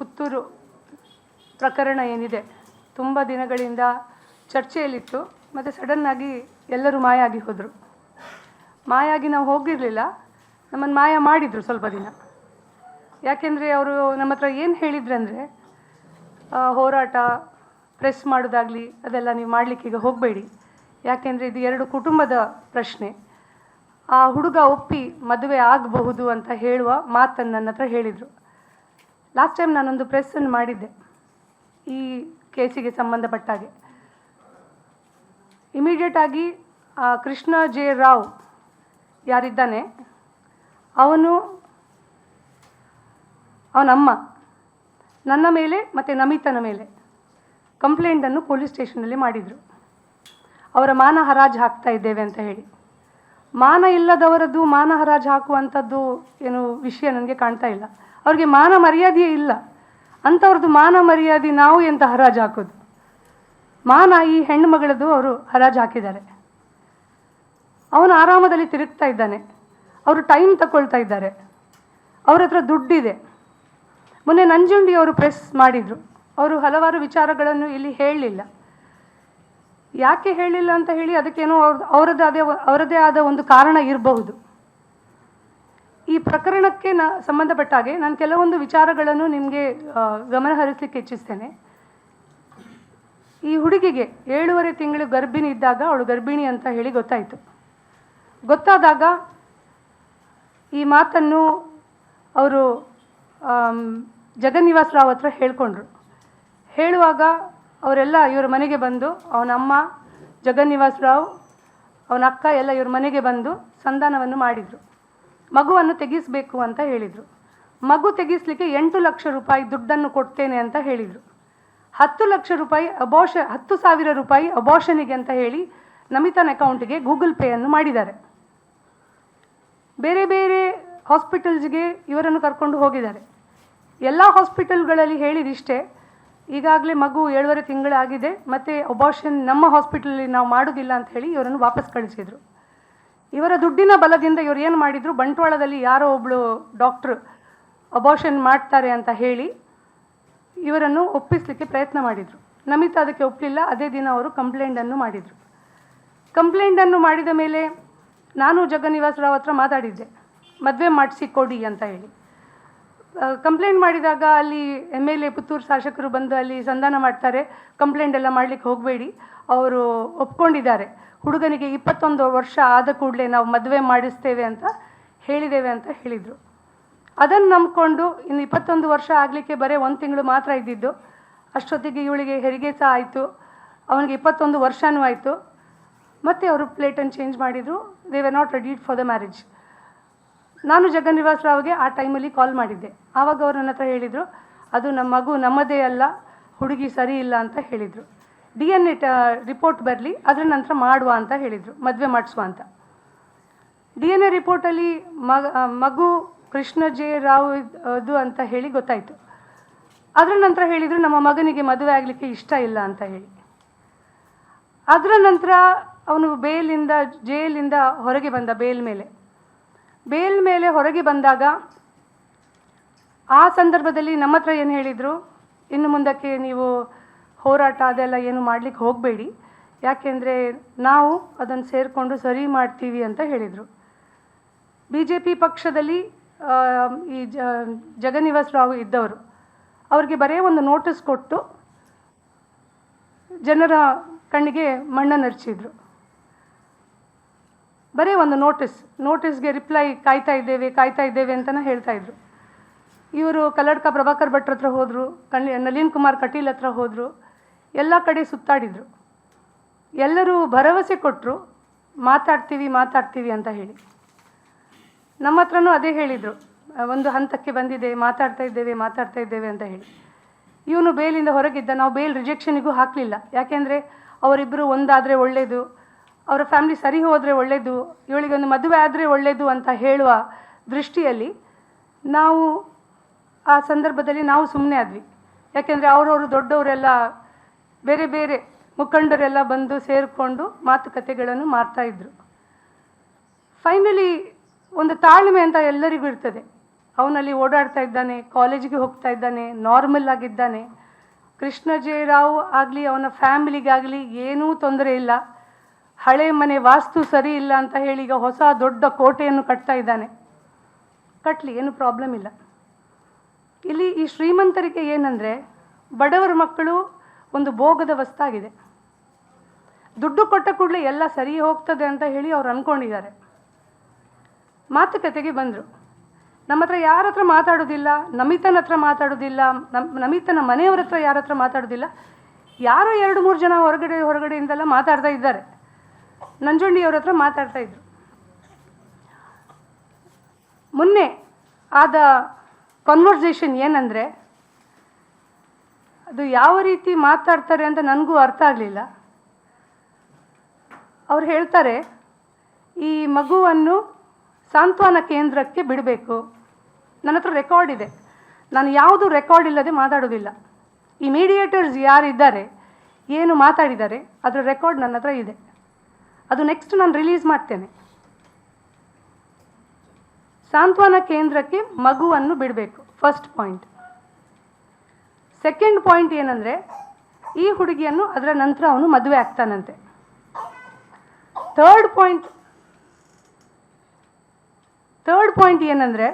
ಪುತ್ತೂರು ಪ್ರಕರಣ ಏನಿದೆ ತುಂಬ ದಿನಗಳಿಂದ ಚರ್ಚೆಯಲ್ಲಿತ್ತು, ಮತ್ತು ಸಡನ್ನಾಗಿ ಎಲ್ಲರೂ ಮಾಯಾಗಿ ಹೋದರು. ಮಾಯಾಗಿ ನಾವು ಹೋಗಿರಲಿಲ್ಲ ನಮ್ಮನ್ನು ಮಾಯ ಮಾಡಿದರು ಸ್ವಲ್ಪ ದಿನ. ಯಾಕೆಂದರೆ ಅವರು ನಮ್ಮ ಹತ್ರ ಏನು ಹೇಳಿದ್ರಂದರೆ ಹೋರಾಟ ಪ್ರೆಸ್ ಮಾಡೋದಾಗಲಿ, ಅದೆಲ್ಲ ನೀವು ಮಾಡಲಿಕ್ಕೆ ಈಗ ಹೋಗಬೇಡಿ. ಯಾಕೆಂದರೆ ಇದು ಎರಡು ಕುಟುಂಬದ ಪ್ರಶ್ನೆ. ಆ ಹುಡುಗ ಒಪ್ಪಿ ಮದುವೆ ಆಗಬಹುದು ಅಂತ ಹೇಳುವ ಮಾತನ್ನು ನನ್ನ ಹತ್ರ ಹೇಳಿದರು. ಲಾಸ್ಟ್ ಟೈಮ್ ನಾನೊಂದು ಪ್ರೆಸ್ಸನ್ನು ಮಾಡಿದ್ದೆ, ಈ ಕೇಸಿಗೆ ಸಂಬಂಧಪಟ್ಟ ಹಾಗೆ. ಇಮಿಡಿಯೇಟ್ ಆಗಿ, ಆ, ಕೃಷ್ಣ ಜೆ ರಾವ್ ಯಾರಿದ್ದಾನೆ, ಅವನು ಅವನಮ್ಮ ನನ್ನ ಮೇಲೆ ಮತ್ತು ನಮಿತನ ಮೇಲೆ ಕಂಪ್ಲೇಂಟನ್ನು ಪೊಲೀಸ್ ಸ್ಟೇಷನಲ್ಲಿ ಮಾಡಿದರು. ಅವರ ಮಾನ ಹರಾಜು ಹಾಕ್ತಾ ಇದ್ದೇವೆ ಅಂತ ಹೇಳಿ. ಮಾನ ಇಲ್ಲದವರದ್ದು ಮಾನ ಹರಾಜು ಹಾಕುವಂಥದ್ದು ಏನು ವಿಷಯ ನನಗೆ ಕಾಣ್ತಾ ಇಲ್ಲ. ಅವ್ರಿಗೆ ಮಾನ ಮರ್ಯಾದೆಯೇ ಇಲ್ಲ. ಅಂಥವ್ರದ್ದು ಮಾನ ಮರ್ಯಾದೆ ನಾವು ಎಂತ ಹರಾಜು ಹಾಕೋದು? ಮಾನ ಈ ಹೆಣ್ಣು ಮಗಳದ್ದು ಅವರು ಹರಾಜು ಹಾಕಿದ್ದಾರೆ. ಅವನು ಆರಾಮದಲ್ಲಿ ತಿರುಗ್ತಾ ಇದ್ದಾನೆ. ಅವರು ಟೈಮ್ ತಗೊಳ್ತಾ ಇದ್ದಾರೆ. ಅವ್ರ ಹತ್ರ ದುಡ್ಡಿದೆ. ಮೊನ್ನೆ ನಂಜುಂಡಿ ಅವರು ಪ್ರೆಸ್ ಮಾಡಿದರು. ಅವರು ಹಲವಾರು ವಿಚಾರಗಳನ್ನು ಇಲ್ಲಿ ಹೇಳಲಿಲ್ಲ ಯಾಕೆ ಹೇಳಿಲ್ಲ ಅಂತ ಹೇಳಿ ಅದಕ್ಕೇನೋ ಅವ್ರದ್ದು ಅವರದೇ ಅದೇ ಅವರದೇ ಆದ ಒಂದು ಕಾರಣ ಇರಬಹುದು. ಈ ಪ್ರಕರಣಕ್ಕೆ ನ ಸಂಬಂಧಪಟ್ಟ ಹಾಗೆ ನಾನು ಕೆಲವೊಂದು ವಿಚಾರಗಳನ್ನು ನಿಮಗೆ ಗಮನ ಹರಿಸಲಿಕ್ಕೆ ಇಚ್ಛಿಸ್ತೇನೆ. ಈ ಹುಡುಗಿಗೆ ಏಳೂವರೆ ತಿಂಗಳು ಗರ್ಭಿಣಿ ಇದ್ದಾಗ ಅವಳು ಗರ್ಭಿಣಿ ಅಂತ ಹೇಳಿ ಗೊತ್ತಾಯಿತು. ಗೊತ್ತಾದಾಗ ಈ ಮಾತನ್ನು ಅವರು ಜಗನ್ನಿವಾಸ್ ರಾವ್ ಹತ್ರ ಹೇಳ್ಕೊಂಡ್ರು. ಹೇಳುವಾಗ ಅವರೆಲ್ಲ ಇವರ ಮನೆಗೆ ಬಂದು ಅವನಮ್ಮ ಜಗನ್ನಿವಾಸ್ ರಾವ್, ಅವನ ಅಕ್ಕ ಎಲ್ಲ ಇವ್ರ ಮನೆಗೆ ಬಂದು ಸಂಧಾನವನ್ನು ಮಾಡಿದರು. ಮಗುವನ್ನು ತೆಗೆಸಬೇಕು ಅಂತ ಹೇಳಿದರು. ಮಗು ತೆಗೆಸಲಿಕ್ಕೆ ಎಂಟು ಲಕ್ಷ ರೂಪಾಯಿ ದುಡ್ಡನ್ನು ಕೊಡ್ತೇನೆ ಅಂತ ಹೇಳಿದರು. ಹತ್ತು ಲಕ್ಷ ರೂಪಾಯಿ ಅಬೋಷ ಹತ್ತು ಸಾವಿರ ರೂಪಾಯಿ ಅಬೋಷನಿಗೆ ಅಂತ ಹೇಳಿ ನಮಿತನ ಅಕೌಂಟಿಗೆ ಗೂಗಲ್ ಪೇಯನ್ನು ಮಾಡಿದ್ದಾರೆ. ಬೇರೆ ಬೇರೆ ಹಾಸ್ಪಿಟಲ್ಸ್ಗೆ ಇವರನ್ನು ಕರ್ಕೊಂಡು ಹೋಗಿದ್ದಾರೆ. ಎಲ್ಲ ಹಾಸ್ಪಿಟಲ್ಗಳಲ್ಲಿ ಹೇಳಿದಿಷ್ಟೇ, ಈಗಾಗಲೇ ಮಗು ಏಳುವರೆ ತಿಂಗಳಾಗಿದೆ, ಮತ್ತು ಅಬಾರ್ಷನ್ ನಮ್ಮ ಹಾಸ್ಪಿಟಲಲ್ಲಿ ನಾವು ಮಾಡೋದಿಲ್ಲ ಅಂತ ಹೇಳಿ ಇವರನ್ನು ವಾಪಸ್ ಕಳಿಸಿದರು. ಇವರ ದುಡ್ಡಿನ ಬಲದಿಂದ ಇವರು ಏನು ಮಾಡಿದರು? ಬಂಟ್ವಾಳದಲ್ಲಿ ಯಾರೋ ಒಬ್ಬಳು ಡಾಕ್ಟ್ರು ಅಬಾರ್ಷನ್ ಮಾಡ್ತಾರೆ ಅಂತ ಹೇಳಿ ಇವರನ್ನು ಒಪ್ಪಿಸಲಿಕ್ಕೆ ಪ್ರಯತ್ನ ಮಾಡಿದರು. ನಮಿತಾ ಅದಕ್ಕೆ ಒಪ್ಪಲಿಲ್ಲ ಅದೇ ದಿನ ಅವರು ಕಂಪ್ಲೇಂಟನ್ನು ಮಾಡಿದರು. ಕಂಪ್ಲೇಂಟನ್ನು ಮಾಡಿದ ಮೇಲೆ ನಾನು ಜಗನ್ನಿವಾಸ್ ರಾವ್ ಹತ್ರ ಮಾತಾಡಿದ್ದೆ. ಮದುವೆ ಮಾಡಿಸಿ ಕೊಡಿ ಅಂತ ಹೇಳಿ. ಕಂಪ್ಲೇಂಟ್ ಮಾಡಿದಾಗ ಅಲ್ಲಿ ಎಂ ಎಲ್ ಎ ಪುತ್ತೂರು ಶಾಸಕರು ಬಂದು ಅಲ್ಲಿ ಸಂಧಾನ ಮಾಡ್ತಾರೆ. ಕಂಪ್ಲೇಂಟ್ ಎಲ್ಲ ಮಾಡಲಿಕ್ಕೆ ಹೋಗಬೇಡಿ. ಅವರು ಒಪ್ಕೊಂಡಿದ್ದಾರೆ. ಹುಡುಗನಿಗೆ ಇಪ್ಪತ್ತೊಂದು ವರ್ಷ ಆದ ಕೂಡಲೇ ನಾವು ಮದುವೆ ಮಾಡಿಸ್ತೇವೆ ಅಂತ ಹೇಳಿದ್ದೇವೆ ಅಂತ ಹೇಳಿದರು. ಅದನ್ನು ನಂಬ್ಕೊಂಡು ಇನ್ನು ಇಪ್ಪತ್ತೊಂದು ವರ್ಷ ಆಗಲಿಕ್ಕೆ ಬರೀ ಒಂದು ತಿಂಗಳು ಮಾತ್ರ ಇದ್ದಿದ್ದು. ಅಷ್ಟೊತ್ತಿಗೆ ಇವಳಿಗೆ ಹೆರಿಗೆ ಸಹ ಆಯಿತು. ಅವನಿಗೆ ಇಪ್ಪತ್ತೊಂದು ವರ್ಷವೂ ಆಯಿತು. ಮತ್ತೆ ಅವರು ಪ್ಲೇಟನ್ನು ಚೇಂಜ್ ಮಾಡಿದರು. They were not ready for the marriage ನಾನು ಜಗನ್ನಿವಾಸ್ ರಾವ್ಗೆ ಆ ಟೈಮಲ್ಲಿ ಕಾಲ್ ಮಾಡಿದ್ದೆ. ಆವಾಗ ಅವರು ನನ್ನ ಹತ್ರ ಹೇಳಿದರು, ಅದು ನಮ್ಮ ಮಗು ನಮ್ಮದೇ ಅಲ್ಲ, ಹುಡುಗಿ ಸರಿ ಇಲ್ಲ ಅಂತ ಹೇಳಿದರು. ಡಿ ಎನ್ ಎ ರಿಪೋರ್ಟ್ ಬರಲಿ, ಅದರ ನಂತರ ಮಾಡುವ ಅಂತ ಹೇಳಿದರು, ಮದುವೆ ಮಾಡಿಸುವ ಅಂತ. ಡಿ ಎನ್ ಎ ರಿಪೋರ್ಟಲ್ಲಿ ಮಗ ಮಗು ಕೃಷ್ಣ ಜೆ ರಾವ್ ಅದು ಅಂತ ಹೇಳಿ ಗೊತ್ತಾಯಿತು. ಅದರ ನಂತರ ಹೇಳಿದರು, ನಮ್ಮ ಮಗನಿಗೆ ಮದುವೆ ಆಗಲಿಕ್ಕೆ ಇಷ್ಟ ಇಲ್ಲ ಅಂತ ಹೇಳಿ. ಅದರ ನಂತರ ಅವನು ಬೇಲಿಂದ, ಜೈಲಿಂದ ಹೊರಗೆ ಬಂದ, ಬೇಲ್ ಮೇಲೆ. ಬೇಲ್ ಮೇಲೆ ಹೊರಗೆ ಬಂದಾಗ ಆ ಸಂದರ್ಭದಲ್ಲಿ ನಮ್ಮ ಹತ್ರ ಏನು ಹೇಳಿದರು, ಇನ್ನು ಮುಂದಕ್ಕೆ ನೀವು ಹೋರಾಟ ಅದೆಲ್ಲ ಏನು ಮಾಡಲಿಕ್ಕೆ ಹೋಗಬೇಡಿ. ಯಾಕೆಂದರೆ ನಾವು ಅದನ್ನು ಸೇರಿಕೊಂಡು ಸರಿ ಮಾಡ್ತೀವಿ ಅಂತ ಹೇಳಿದರು. ಬಿ ಜೆ ಪಿ ಪಕ್ಷದಲ್ಲಿ ಈ ಜ, ಜಗನ್ನಿವಾಸ್ ರಾವ್ ಇದ್ದವರು, ಅವ್ರಿಗೆ ಬರೀ ಒಂದು ನೋಟಿಸ್ ಕೊಟ್ಟು ಜನರ ಕಣ್ಣಿಗೆ ಮಣ್ಣನ್ನು ಹರಿಸಿದ್ರು ಬರೀ ಒಂದು ನೋಟಿಸ್, ನೋಟಿಸ್ಗೆ ರಿಪ್ಲೈ ಕಾಯ್ತಾ ಇದ್ದೇವೆ ಕಾಯ್ತಾ ಇದ್ದೇವೆ ಅಂತಲೇ ಹೇಳ್ತಾ ಇದ್ರು. ಇವರು ಕಲ್ಲಡ್ಕ ಪ್ರಭಾಕರ್ ಭಟ್ರ ಹತ್ರ ಹೋದರು ಕಣ್ಣಿ ನಳಿನ್ ಕುಮಾರ್ ಕಟೀಲ್ ಹತ್ರ ಹೋದರು. ಎಲ್ಲ ಕಡೆ ಸುತ್ತಾಡಿದರು. ಎಲ್ಲರೂ ಭರವಸೆ ಕೊಟ್ಟರು ಮಾತಾಡ್ತೀವಿ ಮಾತಾಡ್ತೀವಿ ಅಂತ ಹೇಳಿ. ನಮ್ಮ ಹತ್ರನೂ ಅದೇ ಹೇಳಿದರು. ಒಂದು ಹಂತಕ್ಕೆ ಬಂದಿದೆ, ಮಾತಾಡ್ತಾ ಇದ್ದೇವೆ ಮಾತಾಡ್ತಾ ಇದ್ದೇವೆ ಅಂತ ಹೇಳಿ. ಇವನು ಬೇಲಿಂದ ಹೊರಗಿದ್ದ, ನಾವು ಬೇಲ್ ರಿಜೆಕ್ಷನಿಗೂ ಹಾಕಲಿಲ್ಲ. ಯಾಕೆಂದರೆ ಅವರಿಬ್ಬರು ಒಂದಾದರೆ ಒಳ್ಳೆಯದು ಅವರ ಫ್ಯಾಮಿಲಿ ಸರಿ ಹೋದರೆ ಒಳ್ಳೆಯದು ಇವಳಿಗೆ ಒಂದು ಮದುವೆ ಆದರೆ ಒಳ್ಳೆಯದು ಅಂತ ಹೇಳುವ ದೃಷ್ಟಿಯಲ್ಲಿ ನಾವು ಆ ಸಂದರ್ಭದಲ್ಲಿ ನಾವು ಸುಮ್ಮನೆ ಆದ್ವಿ. ಯಾಕೆಂದರೆ ಅವರವರು ದೊಡ್ಡವರೆಲ್ಲ ಬೇರೆ ಬೇರೆ ಮುಖಂಡರೆಲ್ಲ ಬಂದು ಸೇರಿಕೊಂಡು ಮಾತುಕತೆಗಳನ್ನು ಮಾಡ್ತಾ ಇದ್ರು. ಫೈನಲಿ ಒಂದು ತಾಳ್ಮೆ ಅಂತ ಎಲ್ಲರಿಗೂ ಇರ್ತದೆ. ಅವನಲ್ಲಿ ಓಡಾಡ್ತಾ ಇದ್ದಾನೆ, ಕಾಲೇಜಿಗೆ ಹೋಗ್ತಾ ಇದ್ದಾನೆ ನಾರ್ಮಲ್ ಆಗಿದ್ದಾನೆ. ಕೃಷ್ಣ ಜಯರಾವ್ ಆಗಲಿ, ಅವನ ಫ್ಯಾಮಿಲಿಗಾಗಲಿ ಏನೂ ತೊಂದರೆ ಇಲ್ಲ. ಹಳೆ ಮನೆ ವಾಸ್ತು ಸರಿ ಇಲ್ಲ ಅಂತ ಹೇಳಿ ಈಗ ಹೊಸ ದೊಡ್ಡ ಕೋಟೆಯನ್ನು ಕಟ್ತಾ ಇದ್ದಾನೆ. ಕಟ್ಟಲಿ ಏನು ಪ್ರಾಬ್ಲಮ್ ಇಲ್ಲ. ಇಲ್ಲಿ ಈ ಶ್ರೀಮಂತರಿಗೆ ಏನಂದರೆ, ಬಡವರ ಮಕ್ಕಳು ಒಂದು ಭೋಗದ ವಸ್ತಾಗಿದೆ. ದುಡ್ಡು ಕೊಟ್ಟ ಕೂಡಲೇ ಎಲ್ಲ ಸರಿ ಹೋಗ್ತದೆ ಅಂತ ಹೇಳಿ ಅವ್ರು ಅಂದ್ಕೊಂಡಿದ್ದಾರೆ ಮಾತುಕತೆಗೆ ಬಂದರು. ನಮ್ಮ ಹತ್ರ ಯಾರ ಹತ್ರ ಮಾತಾಡೋದಿಲ್ಲ, ನಮಿತನ ಹತ್ರ ಮಾತಾಡೋದಿಲ್ಲ ನಮ್ಮ ನಮಿತನ ಮನೆಯವ್ರ ಹತ್ರ ಯಾರ ಹತ್ರ ಮಾತಾಡೋದಿಲ್ಲ, ಯಾರೋ ಎರಡು ಮೂರು ಜನ ಹೊರಗಡೆ, ಹೊರಗಡೆಯಿಂದೆಲ್ಲ ಮಾತಾಡ್ತಾ ಇದ್ದಾರೆ. ನಂಜುಂಡಿಯವ್ರ ಹತ್ರ ಮಾತಾಡ್ತಾ ಇದ್ರು. ಮೊನ್ನೆ ಆದ ಕನ್ವರ್ಸೇಷನ್ ಏನಂದರೆ ಅದು ಯಾವ ರೀತಿ ಮಾತಾಡ್ತಾರೆ ಅಂತ ನನಗೂ ಅರ್ಥ ಆಗಲಿಲ್ಲ. ಅವ್ರು ಹೇಳ್ತಾರೆ, ಈ ಮಗುವನ್ನು ಸಾಂತ್ವನ ಕೇಂದ್ರಕ್ಕೆ ಬಿಡಬೇಕು. ನನ್ನ ಹತ್ರ ರೆಕಾರ್ಡ್ ಇದೆ. ನಾನು ಯಾವುದು ರೆಕಾರ್ಡ್ ಇಲ್ಲದೆ ಮಾತಾಡೋದಿಲ್ಲ. ಈ ಮೀಡಿಯೇಟರ್ಸ್ ಯಾರಿದ್ದಾರೆ, ಏನು ಮಾತಾಡಿದ್ದಾರೆ, ಅದರ ರೆಕಾರ್ಡ್ ನನ್ನ ಹತ್ರ ಇದೆ. ಅದು ನೆಕ್ಸ್ಟ್ ನಾನು ರಿಲೀಸ್ ಮಾಡ್ತೇನೆ. ಸಾಂತ್ವನ ಕೇಂದ್ರಕ್ಕೆ ಮಗುವನ್ನು ಬಿಡಬೇಕು. First point. ಸೆಕೆಂಡ್ ಪಾಯಿಂಟ್ ಏನಂದರೆ, ಈ ಹುಡುಗಿಯನ್ನು ಅದರ ನಂತರ ಅವನು ಮದುವೆ ಆಗ್ತಾನಂತೆ. ಥರ್ಡ್ ಪಾಯಿಂಟ್ ಥರ್ಡ್ ಪಾಯಿಂಟ್ ಏನಂದರೆ,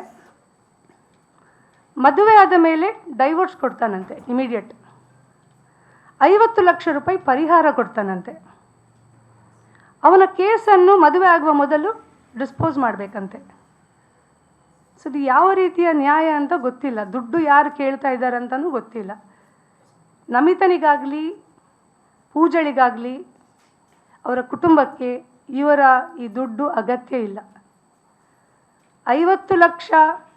ಮದುವೆ ಆದ ಮೇಲೆ ಡೈವೋರ್ಸ್ ಕೊಡ್ತಾನಂತೆ ಇಮಿಡಿಯೇಟ್ ಐವತ್ತು ಲಕ್ಷ ರೂಪಾಯಿ ಪರಿಹಾರ ಕೊಡ್ತಾನಂತೆ. ಅವನ ಕೇಸನ್ನು ಮದುವೆ ಆಗುವ ಮೊದಲು ಡಿಸ್ಪೋಸ್ ಮಾಡಬೇಕಂತೆ. ಸೊ ಇದು ಯಾವ ರೀತಿಯ ನ್ಯಾಯ ಅಂತ ಗೊತ್ತಿಲ್ಲ. ದುಡ್ಡು ಯಾರು ಕೇಳ್ತಾ ಇದ್ದಾರೆ ಅಂತಲೂ ಗೊತ್ತಿಲ್ಲ. ನಮಿತನಿಗಾಗಲಿ, ಪೂಜಳಿಗಾಗಲಿ, ಅವರ ಕುಟುಂಬಕ್ಕೆ ಇವರ ಈ ದುಡ್ಡು ಅಗತ್ಯ ಇಲ್ಲ. ಐವತ್ತು ಲಕ್ಷ,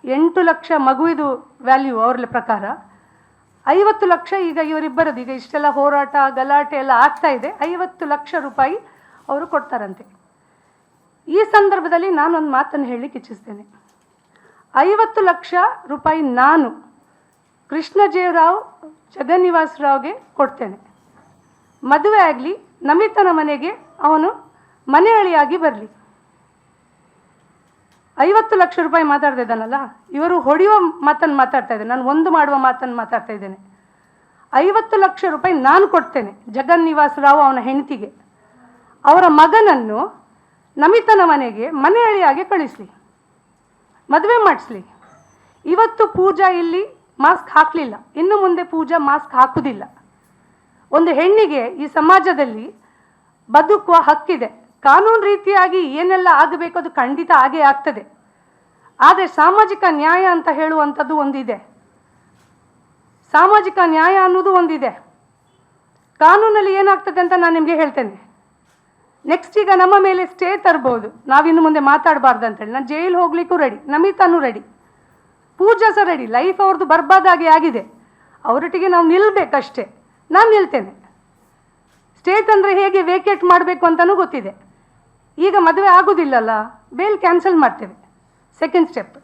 ಎಂಟು ಲಕ್ಷ ಮಗುವಿದು ವ್ಯಾಲ್ಯೂ ಅವ್ರ ಪ್ರಕಾರ. ಐವತ್ತು ಲಕ್ಷ ಈಗ ಇವರಿಬ್ಬರದ್ದು. ಈಗ ಇಷ್ಟೆಲ್ಲ ಹೋರಾಟ, ಗಲಾಟೆ ಎಲ್ಲ ಆಗ್ತಾ ಇದೆ. ಐವತ್ತು ಲಕ್ಷ ರೂಪಾಯಿ ಅವರು ಕೊಡ್ತಾರಂತೆ. ಈ ಸಂದರ್ಭದಲ್ಲಿ ನಾನೊಂದು ಮಾತನ್ನು ಹೇಳಲಿಕ್ಕೆ ಇಚ್ಛಿಸ್ತೇನೆ. ಐವತ್ತು ಲಕ್ಷ ರೂಪಾಯಿ ನಾನು ಕೃಷ್ಣಜೇವರಾವ್ ರಾವ್ಗೆ ಕೊಡ್ತೇನೆ. ಮದುವೆ ಆಗಲಿ, ನಮಿತನ ಮನೆಗೆ ಅವನು ಮನೆ ಅಳಿಯಾಗಿ ಬರಲಿ. ಐವತ್ತು ಲಕ್ಷ ರೂಪಾಯಿ ಮಾತಾಡ್ತಾ ಇದ್ದಾನಲ್ಲ, ಇವರು ಹೊಡೆಯುವ ಮಾತನ್ನು ಮಾತಾಡ್ತಾ ಇದ್ದೇನೆ ನಾನು ಒಂದು ಮಾಡುವ ಮಾತನ್ನು ಮಾತಾಡ್ತಾ ಇದ್ದೇನೆ. ಐವತ್ತು ಲಕ್ಷ ರೂಪಾಯಿ ನಾನು ಕೊಡ್ತೇನೆ ಜಗನ್ನಿವಾಸ್ ರಾವ್ ಅವನ ಹೆಂಡತಿಗೆ. ಅವರ ಮಗನನ್ನು ನಮಿತನ ಮನೆಗೆ ಮನೆಯಳಿಯಾಗಿ ಕಳಿಸ್ಲಿ. ಮದುವೆ ಮಾಡಿಸ್ಲಿ. ಇವತ್ತು ಪೂಜಾ ಇಲ್ಲಿ ಮಾಸ್ಕ್ ಹಾಕಲಿಲ್ಲ. ಇನ್ನು ಮುಂದೆ ಪೂಜಾ ಮಾಸ್ಕ್ ಹಾಕುವುದಿಲ್ಲ ಒಂದು ಹೆಣ್ಣಿಗೆ ಈ ಸಮಾಜದಲ್ಲಿ ಬದುಕುವ ಹಕ್ಕಿದೆ. ಕಾನೂನು ರೀತಿಯಾಗಿ ಏನೆಲ್ಲ ಆಗಬೇಕು ಅದು ಖಂಡಿತ ಆಗೇ ಆಗ್ತದೆ. ಆದರೆ ಸಾಮಾಜಿಕ ನ್ಯಾಯ ಅಂತ ಹೇಳುವಂಥದ್ದು ಒಂದಿದೆ. ಸಾಮಾಜಿಕ ನ್ಯಾಯ ಅನ್ನೋದು ಒಂದಿದೆ. ಕಾನೂನಲ್ಲಿ ಏನಾಗ್ತದೆ ಅಂತ ನಾನು ನಿಮಗೆ ಹೇಳ್ತೇನೆ. ನೆಕ್ಸ್ಟ್ ಈಗ ನಮ್ಮ ಮೇಲೆ ಸ್ಟೇ ತರ್ಬೋದು. ನಾವಿನ್ನು ಮುಂದೆ ಮಾತಾಡಬಾರ್ದು ಅಂತೇಳಿ. ನಾನು ಜೈಲ್ ಹೋಗ್ಲಿಕ್ಕೂ ರೆಡಿ ನಮಿತಾನು ರೆಡಿ ಪೂಜಾ ಸಹ ರೆಡಿ ಲೈಫ್ ಅವ್ರದ್ದು ಬರ್ಬಾದಾಗಿ ಆಗಿದೆ. ಅವರೊಟ್ಟಿಗೆ ನಾವು ನಿಲ್ಲಬೇಕಷ್ಟೇ ನಾನು ನಿಲ್ತೇನೆ. ಸ್ಟೇ ತಂದರೆ ಹೇಗೆ ವೇಕೇಟ್ ಮಾಡಬೇಕು ಅಂತಲೂ ಗೊತ್ತಿದೆ. ಈಗ ಮದುವೆ ಆಗೋದಿಲ್ಲಲ್ಲ ಬೇಲ್ ಕ್ಯಾನ್ಸಲ್ ಮಾಡ್ತೇವೆ. Second step